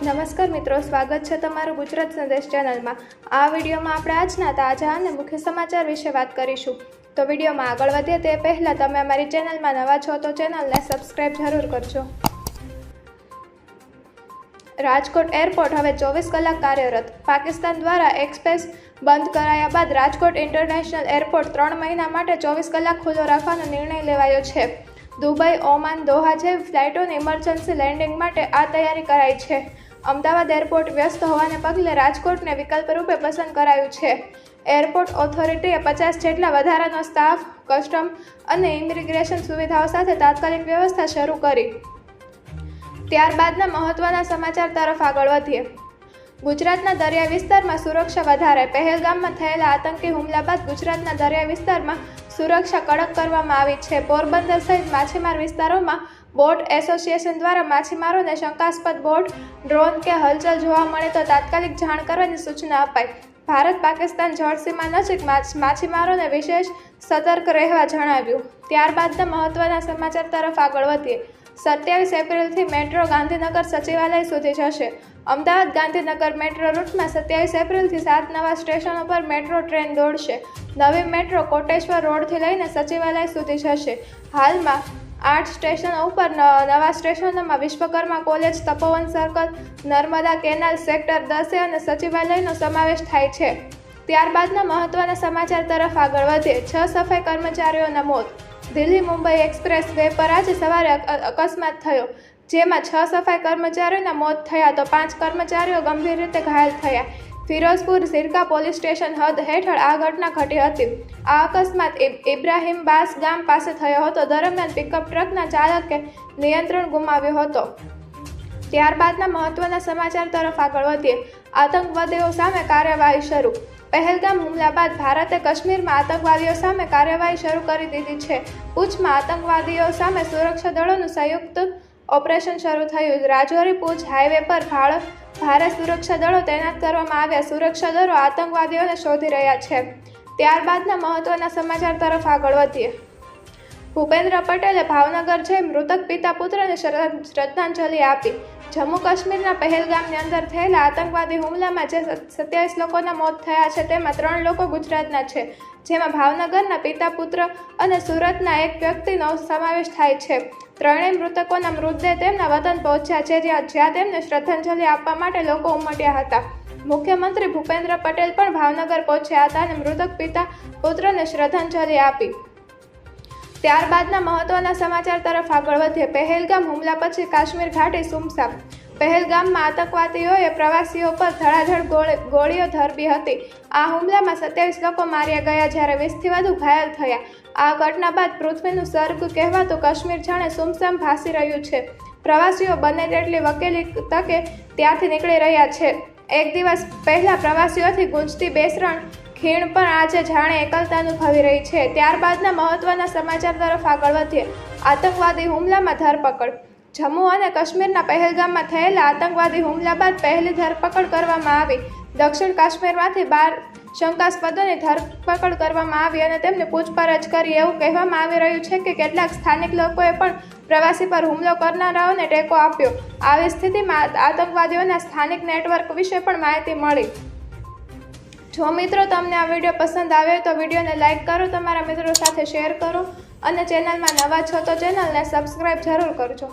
નમસ્કાર મિત્રો, સ્વાગત છે તમારું ગુજરાત સંદેશ ચેનલમાં. આ વિડીયોમાં આપણે આજના તાજા અને મુખ્ય સમાચાર વિશે વાત કરીશું. તો વિડીયોમાં આગળ વધીએ તે પહેલાં તમે અમારી ચેનલમાં નવા છો તો ચેનલને સબસ્ક્રાઈબ જરૂર કરજો. રાજકોટ એરપોર્ટ હવે ચોવીસ કલાક કાર્યરત. પાકિસ્તાન દ્વારા એક્સપ્રેસ બંધ કરાયા બાદ રાજકોટ ઇન્ટરનેશનલ એરપોર્ટ ત્રણ મહિના માટે ચોવીસ કલાક ખુલ્લો રાખવાનો નિર્ણય લેવાયો છે. દુબઈ, ઓમાન, દોહા જેવી ફ્લાઇટોની ઇમરજન્સી લેન્ડિંગ માટે આ તૈયારી કરાઈ છે. અમદાવાદ એરપોર્ટ વ્યસ્ત હોવાને પગલે રાજકોટને વિકલ્પ રૂપે પસંદ કરાયું છે. એરપોર્ટ ઓથોરિટીએ પચાસ જેટલા વધારાનો સ્ટાફ, કસ્ટમ અને ઇમિગ્રેશન સુવિધાઓ સાથે તાત્કાલિક વ્યવસ્થા શરૂ કરી. ત્યારબાદના મહત્વના સમાચાર તરફ આગળ વધીએ. ગુજરાતના દરિયા વિસ્તારમાં સુરક્ષા વધારે, પહેલગામમાં થયેલા આતંકી હુમલા બાદ ગુજરાતના દરિયા વિસ્તારમાં સુરક્ષા કડક કરવામાં આવી છે. પોરબંદર સહિત માછીમાર વિસ્તારોમાં બોટ એસોસિએશન દ્વારા માછીમારોને શંકાસ્પદ બોટ, ડ્રોન કે હલચલ જોવા મળે તો તાત્કાલિક જાણ કરવાની સૂચના અપાઈ. ભારત પાકિસ્તાન જળસીમા નજીક માછીમારોને વિશેષ સતર્ક રહેવા જણાવ્યું. ત્યારબાદના મહત્વના સમાચાર તરફ આગળ વધીએ. સત્યાવીસ એપ્રિલથી મેટ્રો ગાંધીનગર સચિવાલય સુધી જશે. અમદાવાદ ગાંધીનગર મેટ્રો રૂટમાં સત્યાવીસ એપ્રિલથી સાત નવા સ્ટેશનો પર મેટ્રો ટ્રેન દોડશે. નવી મેટ્રો કોટેશ્વર રોડથી લઈને સચિવાલય સુધી જશે. હાલમાં આઠ સ્ટેશનો ઉપર નવા સ્ટેશનોમાં Vishwakarma college, Tapovan circle Narmada canal sector દસે અને સચિવાલયનો સમાવેશ થાય છે. ત્યારબાદના મહત્વના સમાચાર તરફ આગળ વધીએ. છ સફાઈ કર્મચારીઓના મોત દિલ્હી મુંબઈ એક્સપ્રેસ વે પર આજે સવારે અકસ્માત થયો. જેમાં છ સફાઈ કર્મચારીઓના મોત થયા તો પાંચ કર્મચારીઓ ગંભીર રીતે ઘાયલ થયા. ફિરોઝપુર સિરકા પોલીસ સ્ટેશન હદ હેઠળ આ ઘટના ઘટી હતી. આ અકસ્માત ઇબ- ઇબ્રાહિમ બાસ ગામ પાસે થયો હતો. દરમિયાન પિકઅપ ટ્રકના ચાલકે નિયંત્રણ ગુમાવ્યો હતો. ત્યારબાદના મહત્વના સમાચાર તરફ આગળ વધીએ. આતંકવાદીઓ સામે કાર્યવાહી શરૂ. પહેલગામ હુમલા બાદ ભારતે કાશ્મીરમાં આતંકવાદીઓ સામે કાર્યવાહી શરૂ કરી દીધી છે. પૂછમાં આતંકવાદીઓ સામે સુરક્ષા દળોનું સંયુક્ત ઓપરેશન શરૂ થયું. રાજૌરી પૂંછ હાઈવે પર ભાળ ભારત સુરક્ષા દળો તૈનાત કરવામાં આવ્યા. સુરક્ષા દળો આતંકવાદીઓને શોધી રહ્યા છે. ત્યારબાદના મહત્વના સમાચાર તરફ આગળ વધીએ. ભૂપેન્દ્ર પટેલે ભાવનગર જઈ મૃતક પિતા પુત્રને શ્રદ્ધા- શ્રદ્ધાંજલિ આપી. જમ્મુ કાશ્મીરના પહેલગામની અંદર થયેલા આતંકવાદી હુમલામાં જે સત્યાવીસ લોકોના મોત થયા છે, તેમાં ત્રણ લોકો ગુજરાતના છે, જેમાં ભાવનગરના પિતા પુત્ર અને સુરતના એક વ્યક્તિનો સમાવેશ થાય છે. ત્રણેય મૃતકોના મૃતદેહ તેમના વતન પહોંચ્યા છે, જ્યાં જ્યાં તેમને શ્રદ્ધાંજલિ આપવા માટે લોકો ઉમટ્યા હતા. મુખ્યમંત્રી ભૂપેન્દ્ર પટેલ પણ ભાવનગર પહોંચ્યા હતા અને મૃતક પિતા પુત્રને શ્રદ્ધાંજલિ આપી. ત્યારબાદના મહત્વના સમાચાર તરફ આગળ વધીએ. પહેલગામ હુમલા પછી કાશ્મીર ઘાટી સુમસામ. પહેલગામમાં આતંકવાદીઓએ પ્રવાસીઓ પર ધડાધડ ગોળી- ગોળીઓ ધરબી હતી. આ હુમલામાં સત્યાવીસ લોકો માર્યા ગયા જ્યારે વીસથી વધુ ઘાયલ થયા. આ ઘટના બાદ પૃથ્વીનું સ્વર્ગ કહેવાતું કાશ્મીર જાણે સુમસામ ભાસી રહ્યું છે. પ્રવાસીઓ બને તેટલી વકેલી તકે ત્યાંથી નીકળી રહ્યા છે. એક દિવસ પહેલા પ્રવાસીઓથી ગુંજતી બેસરણ ખીણ પણ આજે જાણે એકલતા અનુભવી રહી છે. ત્યારબાદના મહત્વના સમાચાર તરફ આગળ વધીએ. આતંકવાદી હુમલામાં ધરપકડ જમ્મુ અને કાશ્મીરના પહેલગામમાં થયેલા આતંકવાદી હુમલા બાદ પહેલી ધરપકડ કરવામાં આવી. દક્ષિણ કાશ્મીરમાંથી બાર શંકાસ્પદોની ધરપકડ કરવામાં આવી અને તેમને પૂછપરછ કરી એવું કહેવામાં આવી રહ્યું છે કે કેટલાક સ્થાનિક લોકોએ પણ પ્રવાસી પર હુમલો કરનારાઓને ટેકો આપ્યો. આવી સ્થિતિમાં આતંકવાદીઓના સ્થાનિક નેટવર્ક વિશે પણ માહિતી મળી. જો મિત્રો તમને આ વીડિયો પસંદ આવ્યો તો વિડીયોને લાઇક કરો, તમારા મિત્રો સાથે શેર કરો અને ચેનલમાં નવા છો તો ચેનલને સબસ્ક્રાઈબ જરૂર કરજો.